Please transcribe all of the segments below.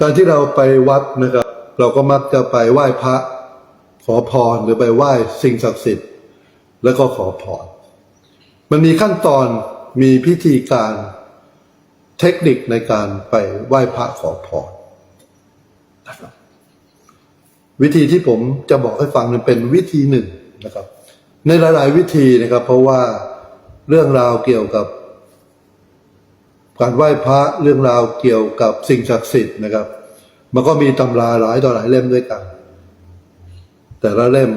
การที่เราไปวัดนะครับ เราก็มักจะไปไหว้พระขอพรหรือไปไหว้สิ่งศักดิ์สิทธิ์ แล้วก็ขอพรมันมีขั้นตอนมีพิธีการเทคนิคในการไปไหว้พระขอพรนะครับวิธีที่ผมจะบอกให้ฟังมันเป็นวิธีหนึ่งนะครับ ในหลาย ๆ วิธีนะครับ เพราะว่าเรื่องราวเกี่ยวกับ การไหว้พระเรื่องราวเกี่ยวกับสิ่งศักดิ์สิทธิ์นะครับ มันก็มีตำราหลายต่อหลายเล่มด้วยกัน แต่ละเล่ม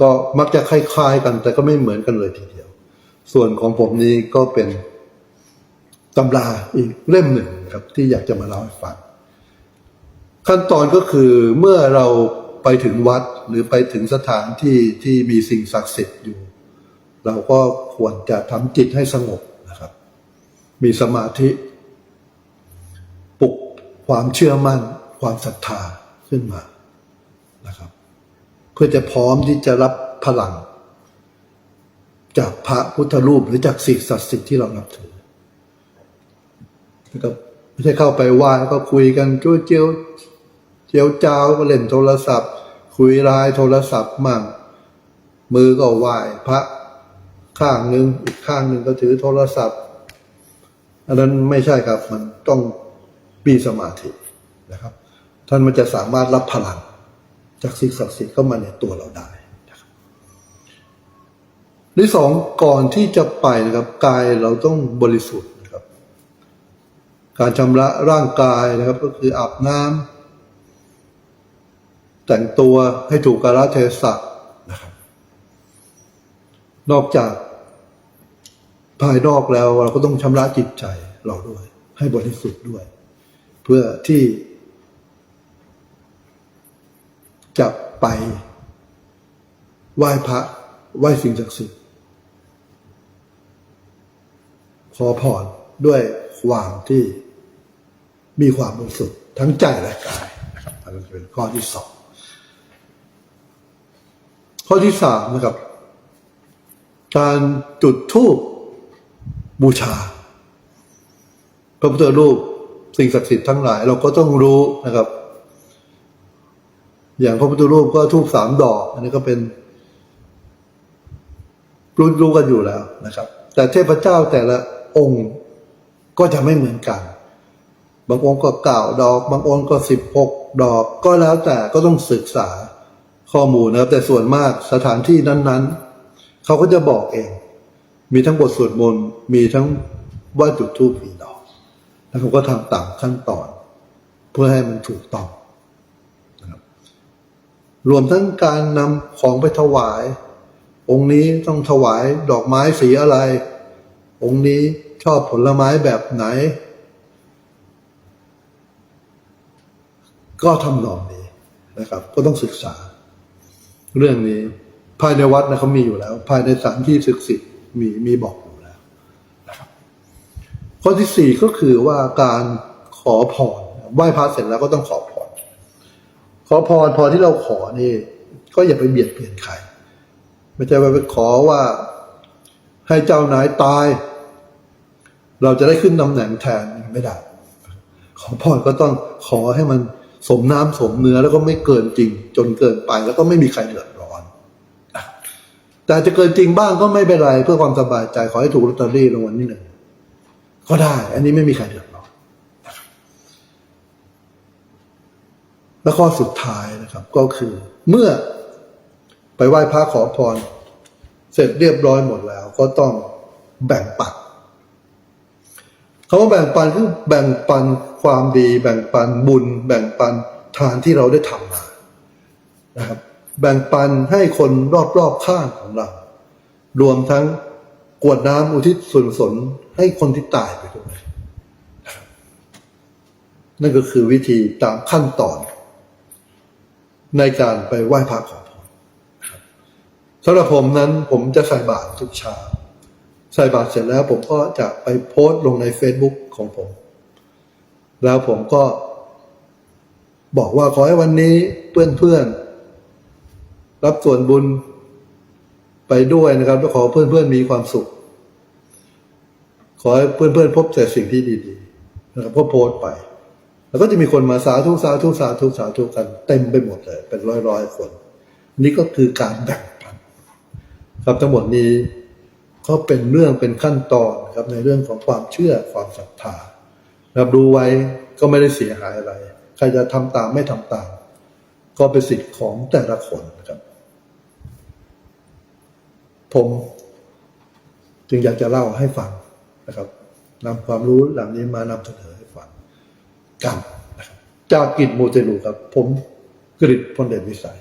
ก็มักจะคล้ายๆกัน แต่ก็ไม่เหมือนกันเลยทีเดียว ส่วนของผมนี้ก็เป็นตำราอีกเล่มหนึ่งครับ ที่อยากจะมาเล่าให้ฟังขั้นตอนก็คือเมื่อเราไปถึงวัดหรือไปถึงสถานที่ที่มีสิ่งศักดิ์สิทธิ์อยู่ เราก็ควรจะทำจิตให้สงบ มีสมาธิ ปลุกความเชื่อมั่น ความศรัทธาขึ้นมานะครับ เพื่อจะพร้อมที่จะรับพลัง จากพระพุทธรูปหรือจากสิ่งศักดิ์สิทธิ์ที่เรานับถือนะครับไม่ใช่เข้าไปไหว้แล้วก็คุยกันจ้วเจียวเจียวจ้าวก็เล่นโทรศัพท์ คุยไลน์โทรศัพท์มั่งมือก็ไหว้พระข้างหนึ่งอีกข้างหนึ่งก็ถือโทรศัพท์ อันนั้นไม่ใช่ครับมันต้องมีสมาธินะครับ ท่านมันจะสามารถรับพลัง จากสิ่งศักดิ์สิทธิ์เข้ามาในตัวเราได้นะครับที่สองก่อนที่จะไปนะครับกายเราต้องบริสุทธิ์นะครับ การชำระร่างกายนะครับก็คืออาบน้ำแต่งตัวให้ถูกกาลเทศะนะครับ นอกจาก ภายนอกแล้วเราก็ต้องชำระจิตใจเราด้วย ให้บริสุทธิ์ด้วย เพื่อที่ จะไปไหว้พระไหว้สิ่งศักดิ์สิทธิ์ขอพรด้วยความที่มีความบริสุทธิ์ทั้งใจและกายนะครับอันนั้นเป็นข้อที่สองข้อที่สามนะครับ การจุดธูป บูชา พระพุทธรูปสิ่งศักดิ์สิทธิ์ทั้งหลาย เราก็ต้องรู้นะครับ อย่างพระพุทธรูปก็ทูบสามดอก อันนี้ก็เป็นรู้รู้กันอยู่แล้วนะครับ แต่เทพเจ้าแต่ละองค์ก็จะไม่เหมือนกัน บางองค์ก็เก้าดอก บางองค์ก็สิบหกดอก ก็แล้วแต่ก็ต้องศึกษาข้อมูลนะครับ แต่ส่วนมากสถานที่นั้น ๆ เขาก็จะบอกเอง มีทั้งบทสวดมนต์มีทั้งไหว่าจุดธูปผีดอกแล้วเขาก็ทำตามขั้นตอน เพื่อให้มันถูกต้องรวมทั้งการนำของไปถวาย องค์นี้ต้องถวายดอกไม้สีอะไร องค์นี้ชอบผลไม้แบบไหน ก็ทำนองนี้นะครับ ก็ต้องศึกษา เรื่องนี้ภายในวัดนะเขามีอยู่แล้ว ภายในสถานที่ศึกษิต มีมีบอกอยู่แล้วนะครับข้อที่สี่ก็คือว่าการขอพรไหว้พระเสร็จแล้วก็ต้องขอพรขอพรพรที่เราขอนี่ ก็อย่าไปเบียดเบียนใครไม่ใช่ว่าไปขอว่าให้เจ้านายตาย เราจะได้ขึ้นตำแหน่งแทนไม่ได้ ขอพรก็ต้องขอให้มันสมน้ำสมเนื้อแล้วก็ไม่เกินจริง จนเกินไปแล้วก็ไม่มีใครเดือด แต่จะเกินจริงบ้างก็ไม่เป็นไร เพื่อความสบายใจขอให้ถูกลอตเตอรี่รางวัลที่หนึ่งก็ได้ อันนี้ไม่มีใครเดือดร้อนและข้อสุดท้ายนะครับ ก็คือเมื่อไปไหว้พระขอพร เสร็จเรียบร้อยหมดแล้ว ก็ต้องแบ่งปันคำว่าแบ่งปันคือแบ่งปันความดี แบ่งปันบุญ แบ่งปันทานที่เราได้ทำมานะครับ แบ่งปันให้คนรอบๆข้างของเรา รวมทั้งกวดน้ำอุทิศส่วนกุศลให้คนที่ตายไปด้วยนั่นก็คือวิธีตามขั้นตอน ในการไปไหว้พระขอพรสำหรับผมนั้นผมจะใส่บาตรทุกเช้าใส่บาตรเสร็จแล้วผมก็จะไปโพสต์ลงใน Facebook ของผม แล้วผมก็บอกว่าขอให้วันนี้เพื่อนๆ รับส่วนบุญไปด้วยนะครับแล้วขอเพื่อนๆมีความสุข ขอให้เพื่อนๆพบแต่สิ่งที่ดีๆนะครับก็โพสต์ไป แล้วก็จะมีคนมาสาธุสาธุสาธุสาธุกัน เต็มไปหมดเลย เป็นร้อยๆคน นี่ก็คือการแบ่งปันครับทั้งหมดนี้ก็เป็นเรื่องเป็นขั้นตอนครับในเรื่องของความเชื่อความศรัทธารับรู้ไว้ก็ไม่ได้เสียหายอะไร ใครจะทำตามไม่ทำตาม ก็เป็นสิทธิ์ของแต่ละคนครับ ผมจึงอยากจะเล่าให้ฟังนะครับนำความรู้เหล่านี้มานำเสนอให้ฟังกันนะครับจากกิจมูเตลูครับ ผมกริดพลเดชวิสัย